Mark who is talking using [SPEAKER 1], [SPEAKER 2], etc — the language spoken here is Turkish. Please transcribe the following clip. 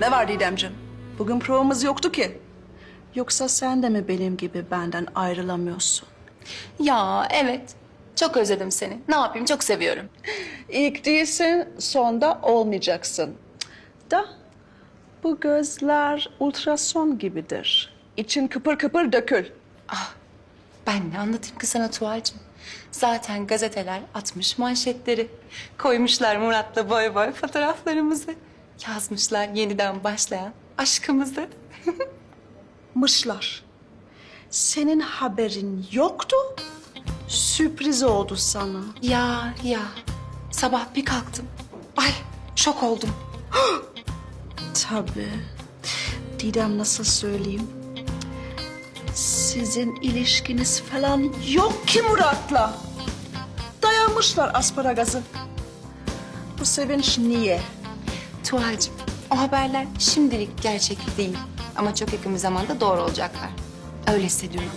[SPEAKER 1] Ne var Didemciğim? Bugün provamız yoktu ki. Yoksa sen de mi benim gibi benden ayrılamıyorsun?
[SPEAKER 2] Ya evet. Çok özledim seni. Ne yapayım çok seviyorum.
[SPEAKER 1] İlk değilsin, sonda olmayacaksın. Da bu gözler ultrason gibidir. İçin kıpır kıpır dökül.
[SPEAKER 2] Ben ne anlatayım ki sana Tuğal'cığım? Zaten gazeteler atmış manşetleri. Koymuşlar Murat'la boy boy fotoğraflarımızı. Yazmışlar yeniden başlayan aşkımızı.
[SPEAKER 1] Mışlar. Senin haberin yoktu. Sürpriz oldu sana.
[SPEAKER 2] Ya ya. Sabah bir kalktım. Ay şok oldum.
[SPEAKER 1] Tabii. Didem nasıl söyleyeyim? Sizin ilişkiniz falan yok ki Murat'la. Dayanmışlar asparagazı. Bu sevinç niye?
[SPEAKER 2] Tuğal'cığım o haberler şimdilik gerçek değil. Ama çok yakın bir zamanda doğru olacaklar. Öyle hissediyorum.